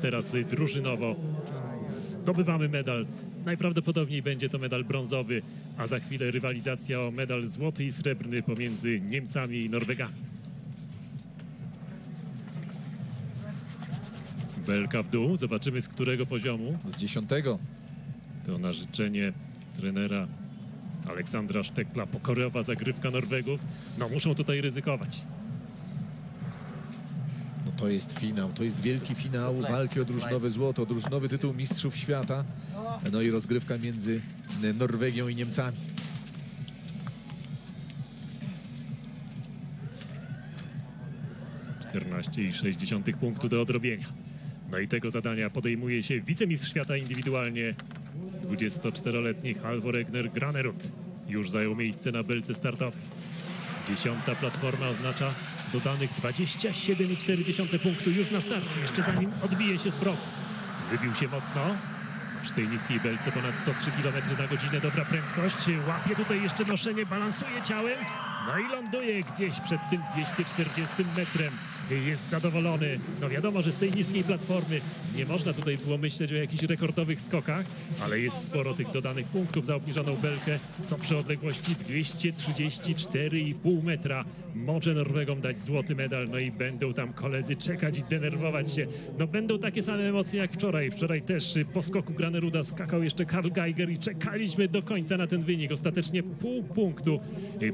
teraz y, drużynowo zdobywamy medal. Najprawdopodobniej będzie to medal brązowy, a za chwilę rywalizacja o medal złoty i srebrny pomiędzy Niemcami i Norwegami. Belka w dół, zobaczymy z którego poziomu. Z dziesiątego. To na życzenie trenera Aleksandra Sztekla pokorowa zagrywka Norwegów. No muszą tutaj ryzykować. To jest finał, to jest wielki finał walki o drużynowe złoto, drużynowy tytuł Mistrzów Świata. No i rozgrywka między Norwegią i Niemcami. i 14,6 punktu do odrobienia. No i tego zadania podejmuje się wicemistrz świata indywidualnie 24-letni Halvor Egner Granerud. Już zajął miejsce na belce startowej. Dziesiąta platforma oznacza dodanych 27,4 punktu już na starcie, jeszcze zanim odbije się z progu. Wybił się mocno. Przy tej niskiej belce ponad 103 km na godzinę, dobra prędkość. Łapie tutaj jeszcze noszenie, balansuje ciałem. No i ląduje gdzieś przed tym 240 metrem. Jest zadowolony. No wiadomo, że z tej niskiej platformy nie można tutaj było myśleć o jakichś rekordowych skokach, ale jest sporo tych dodanych punktów za obniżoną belkę, co przy odległości 234,5 metra może Norwegom dać złoty medal. No i będą tam koledzy czekać i denerwować się. No będą takie same emocje jak wczoraj. Wczoraj też po skoku Graneruda skakał jeszcze Karl Geiger i czekaliśmy do końca na ten wynik. Ostatecznie pół punktu,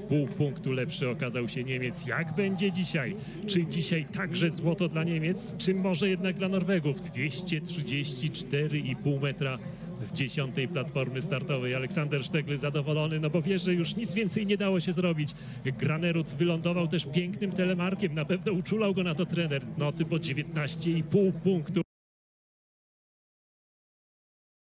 pół punktu lepszy okazał się Niemiec. Jak będzie dzisiaj? Czy dzisiaj także złoto dla Niemiec, czy może jednak dla Norwegów? 234,5 metra z dziesiątej platformy startowej. Aleksander Sztegly zadowolony, no bo wie, że już nic więcej nie dało się zrobić. Granerud wylądował też pięknym telemarkiem. Na pewno uczulał go na to trener. Noty po 19,5 punktu.